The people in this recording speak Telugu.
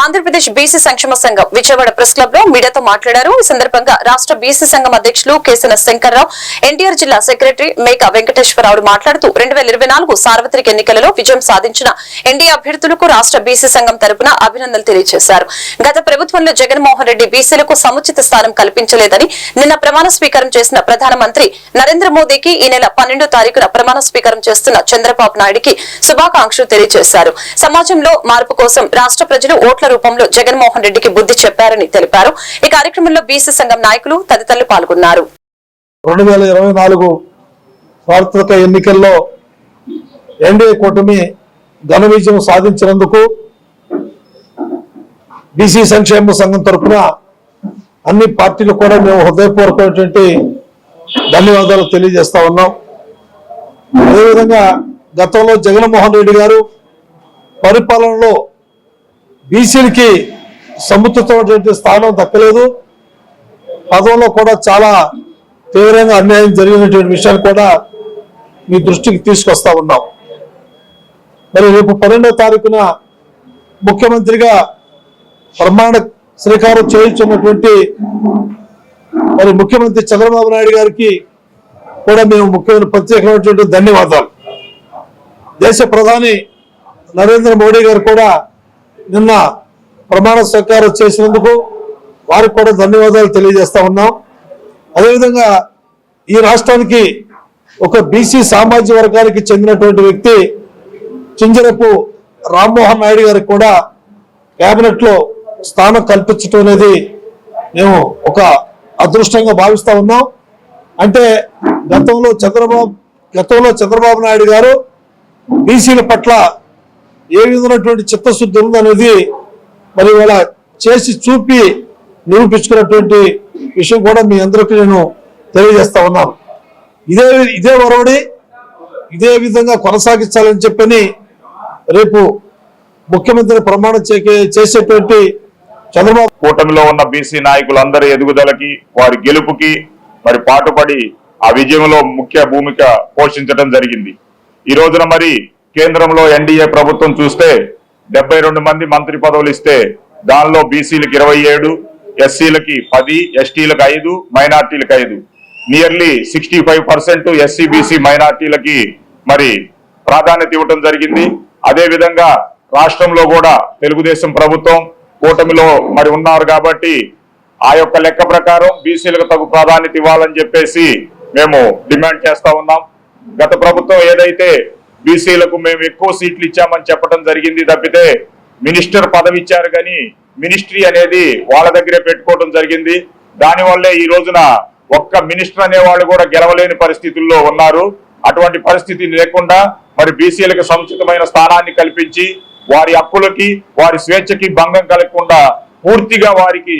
ఆంధ్రప్రదేశ్ బీసీ సంక్షేమ సంఘం విజయవాడ ప్రెస్ క్లబ్లో మీడియాతో మాట్లాడారు. ఈ సందర్భంగా రాష్ట్ర బీసీ సంఘం అధ్యక్షులు కేసన శంకర్రావు ఎన్టీఆర్ జిల్లా సెక్రటరీ మేక వెంకటేశ్వరరావు మాట్లాడుతూ రెండు సార్వత్రిక ఎన్నికలలో విజయం సాధించిన ఎన్డీఏ అభ్యర్థులకు రాష్ట్ర బీసీ సంఘం తరపున అభినందనలు తెలియజేశారు. గత ప్రభుత్వంలో జగన్మోహన్ రెడ్డి బీసీలకు సముచిత స్థానం కల్పించలేదని నిన్న ప్రమాణ స్వీకారం చేసిన ప్రధానమంత్రి నరేంద్ర మోదీకి ఈ నెల పన్నెండో తారీఖున ప్రమాణ స్వీకారం చేస్తున్న చంద్రబాబు నాయుడికి శుభాకాంక్షలు తెలియజేశారు. సమాజంలో మార్పు కోసం రాష్ట్ర ప్రజలు ఓట్ల రూపంలో జగన్మోహన్ రెడ్డికి బుద్ధి చెప్పారని తెలిపారు. ఈ కార్యక్రమంలో బీసీ సంఘం నాయకులు తదితరులు పాల్గొన్నారు. రెండు వేల ఇరవై నాలుగు సార్వత్రిక ఎన్నికల్లో ఎన్డీఏ కూటమి ఘన విజయం సాధించినందుకు బీసీ సంక్షేమ సంఘం తరఫున అన్ని పార్టీలు కూడా మేము హృదయపూర్వకమైనటువంటి ధన్యవాదాలు తెలియజేస్తా ఉన్నాం. అదేవిధంగా గతంలో జగన్మోహన్ రెడ్డి గారు పరిపాలనలో బీసీలకి సముచితమైనటువంటి స్థానం దక్కలేదు. పదవుల్లో కూడా చాలా తీవ్రంగా అన్యాయం జరిగినటువంటి విషయాన్ని కూడా మీ దృష్టికి తీసుకొస్తా ఉన్నాం. మరి రేపు పన్నెండో తారీఖున ముఖ్యమంత్రిగా ప్రమాణ శ్రీకారం చేయించున్నటువంటి మరి ముఖ్యమంత్రి చంద్రబాబు నాయుడు గారికి కూడా మేము ముఖ్యమైన ప్రత్యేకమైనటువంటి ధన్యవాదాలు. దేశ ప్రధాని నరేంద్ర మోడీ గారు కూడా నిన్న ప్రమాణ స్వీకారం చేసినందుకు వారికి కూడా ధన్యవాదాలు తెలియజేస్తా ఉన్నాం. అదేవిధంగా ఈ రాష్ట్రానికి ఒక బీసీ సామాజిక వర్గానికి చెందినటువంటి వ్యక్తి చింజరపు రామ్మోహన్ నాయుడు గారికి కూడా క్యాబినెట్లో స్థానం కల్పించడం అనేది మేము ఒక అదృష్టంగా భావిస్తా ఉన్నాం. అంటే గతంలో చంద్రబాబు గతంలో చంద్రబాబు నాయుడు గారు బీసీల పట్ల ఏ విధమైనటువంటి చిత్తశుద్ధి ఉందనేది మరి ఇవాళ చేసి చూపి నిరూపించుకున్నటువంటి విషయం కూడా మీ అందరికీ నేను తెలియజేస్తా ఉన్నాను. ఇదే ఇదే ఒరవడి ఇదే విధంగా కొనసాగించాలని చెప్పని రేపు ముఖ్యమంత్రి ప్రమాణం చేకే- చేసేటువంటి చంద్రబాబు కూటమిలో ఉన్న బీసీ నాయకులందరి ఎదుగుదలకి వారి గెలుపుకి మరి పాటుపడి ఆ విజయంలో ముఖ్య భూమిక పోషించడం జరిగింది. ఈ రోజున మరి కేంద్రంలో ఎన్డీఏ ప్రభుత్వం చూస్తే డెబ్బై రెండు మంది మంత్రి పదవులు ఇస్తే దానిలో బీసీలకు ఇరవై ఏడు ఎస్సీలకి పది ఎస్టీలకు ఐదు మైనార్టీలకు ఐదు. Nearly sixty five percent SC BC మైనార్టీలకి మరి ప్రాధాన్యత ఇవ్వటం జరిగింది. అదేవిధంగా రాష్ట్రంలో కూడా తెలుగుదేశం ప్రభుత్వం కూటమిలో మరి ఉన్నారు కాబట్టి ఆ యొక్క లెక్క ప్రకారం బీసీలకు తగు ప్రాధాన్యత ఇవ్వాలని చెప్పేసి మేము డిమాండ్ చేస్తా ఉన్నాం. గత ప్రభుత్వం ఏదైతే బీసీలకు మేము ఎక్కువ సీట్లు ఇచ్చామని చెప్పడం జరిగింది తప్పితే మినిస్టర్ పదవి ఇచ్చారు కానీ మినిస్ట్రీ అనేది వాళ్ళ దగ్గరే పెట్టుకోవడం జరిగింది. దానివల్లే ఈ రోజున ఒక్క మినిస్టర్ అనేవాళ్ళు కూడా గెలవలేని పరిస్థితుల్లో ఉన్నారు. అటువంటి పరిస్థితి లేకుండా మరి బీసీలకు సముచితమైన స్థానాన్ని కల్పించి వారి హక్కులకి వారి స్వేచ్ఛకి భంగం కలగకుండా పూర్తిగా వారికి